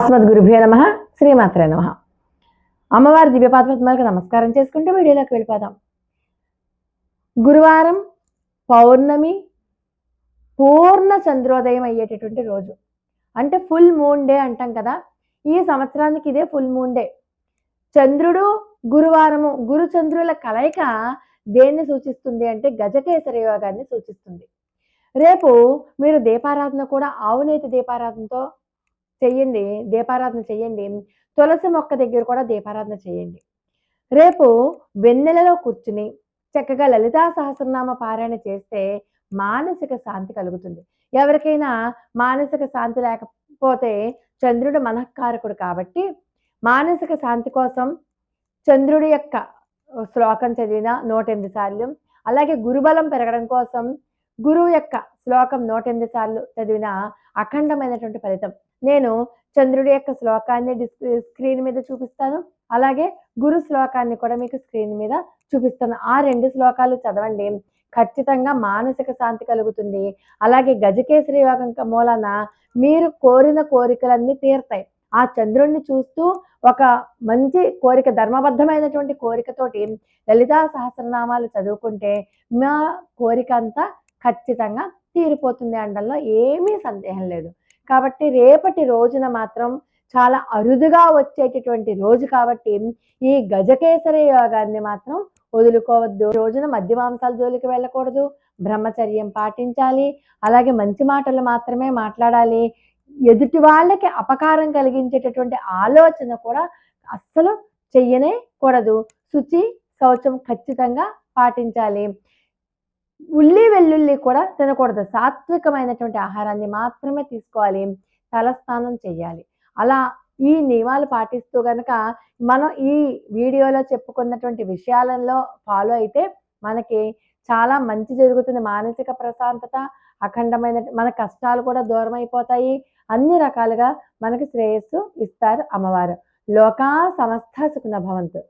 అస్మద్ గురుభ్యో నమ. శ్రీమాత్రే నమ. అమ్మవారి దివ్యపాత్మలకు నమస్కారం చేసుకుంటూ వీడియోలోకి వెళ్ళిపోదాం. గురువారం పౌర్ణమి పూర్ణ చంద్రోదయం అయ్యేటటువంటి రోజు. అంటే ఫుల్ మూన్ డే అంటాం కదా. ఈ సంవత్సరానికి ఇదే ఫుల్ మూన్ డే చంద్రుడు గురువారము గురు చంద్రుల కలయిక దేన్ని సూచిస్తుంది అంటే గజకేసర యోగాన్ని సూచిస్తుంది. రేపు మీరు దీపారాధన కూడా ఆవునేతి దీపారాధనతో చెయ్యండి దీపారాధన చెయ్యండి. తులసి మొక్క దగ్గర కూడా దీపారాధన చేయండి రేపు వెన్నెలలో కూర్చుని చక్కగా లలితా సహస్రనామ పారాయణ చేస్తే మానసిక శాంతి కలుగుతుంది. ఎవరికైనా మానసిక శాంతి లేకపోతే చంద్రుడు మనఃకారకుడు కాబట్టి మానసిక శాంతి కోసం చంద్రుడి యొక్క శ్లోకం చదివిన నూట ఎనిమిది సార్లు అలాగే గురుబలం పెరగడం కోసం గురువు యొక్క శ్లోకం నూట ఎనిమిది సార్లు చదివిన అఖండమైనటువంటి ఫలితం. నేను చంద్రుడి యొక్క శ్లోకాన్ని డిస్ స్క్రీన్ మీద చూపిస్తాను. అలాగే గురు శ్లోకాన్ని కూడా మీకు స్క్రీన్ మీద చూపిస్తాను. ఆ రెండు శ్లోకాలు చదవండి. ఖచ్చితంగా మానసిక శాంతి కలుగుతుంది. అలాగే గజకేసరి యోగం మూలన మీరు కోరిన కోరికలన్నీ తీరుతాయి. ఆ చంద్రుణ్ణి చూస్తూ ఒక మంచి కోరిక ధర్మబద్ధమైనటువంటి కోరికతోటి లలితా సహస్రనామాలు చదువుకుంటే మా కోరిక అంతా ఖచ్చితంగా తీరిపోతుంది అనడంలో ఏమీ సందేహం లేదు. కాబట్టి రేపటి రోజున మాత్రం చాలా అరుదుగా వచ్చేటటువంటి రోజు కాబట్టి ఈ గజకేసరి యోగాన్ని మాత్రం వదులుకోవద్దు. రోజున మద్య మాంసాల జోలికి వెళ్ళకూడదు. బ్రహ్మచర్యం పాటించాలి. అలాగే మంచి మాటలు మాత్రమే మాట్లాడాలి. ఎదుటి వాళ్ళకి అపకారం కలిగించేటటువంటి ఆలోచన కూడా అస్సలు చెయ్యనే కూడదు. శుచి శౌచం ఖచ్చితంగా పాటించాలి. ఉల్లి వెల్లుల్లి కూడా తినకూడదు. సాత్వికమైనటువంటి ఆహారాన్ని మాత్రమే తీసుకోవాలి. తలస్నానం చేయాలి. అలా ఈ నియమాలు పాటిస్తూ కనుక మనం ఈ వీడియోలో చెప్పుకున్నటువంటి విషయాలలో ఫాలో అయితే మనకి చాలా మంచి జరుగుతుంది. మానసిక ప్రశాంతత అఖండమైన మన కష్టాలు కూడా దూరం అయిపోతాయి అన్ని రకాలుగా మనకి శ్రేయస్సు ఇస్తారు అమ్మవారు. లోకా సమస్త సుఖన భవంతు.